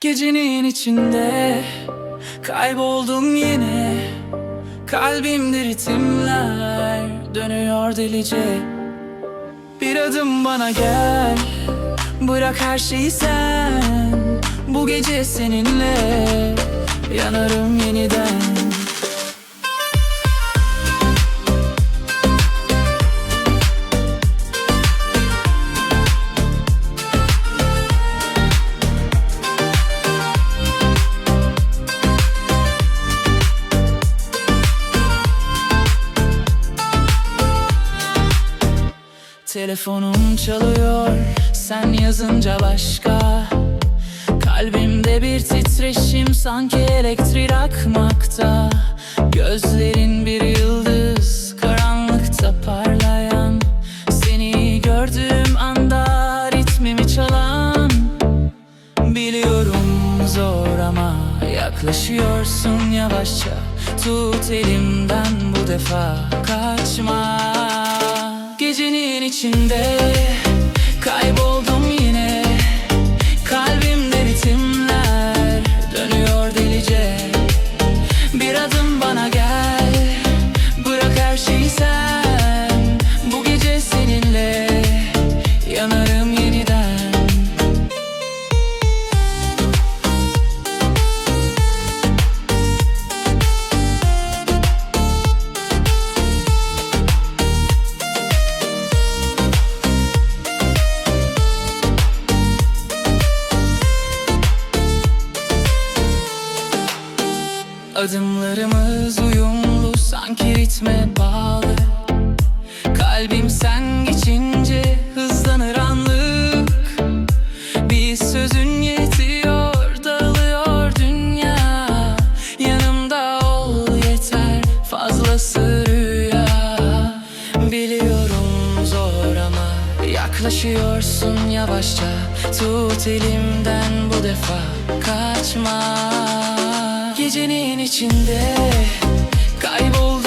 Gecenin içinde. Kayboldum yine. Kalbimde ritimler dönüyor delice. Bir adım bana gel. Bırak her şeyi sen. Bu gece seninle. Yanarım yeniden Telefonum çalıyor Sen yazınca başka. Kalbimde bir titreşim Sanki elektrik akmakta. Gözlerin bir yıldız Karanlıkta parlayan. Seni gördüğüm anda Ritmimi çalan. Biliyorum zor ama Yaklaşıyorsun yavaşça. Tut elimden bu defa Kaçma içinde Kayboldum Adımlarımız uyumlu sanki ritme bağlı. Kalbim sen geçince hızlanır anlık. Bir sözün yetiyor dağılıyor dünya. Yanımda ol yeter fazlası rüya. Biliyorum zor ama yaklaşıyorsun yavaşça. Tut elimden bu defa kaçma Gecenin içinde kayboldum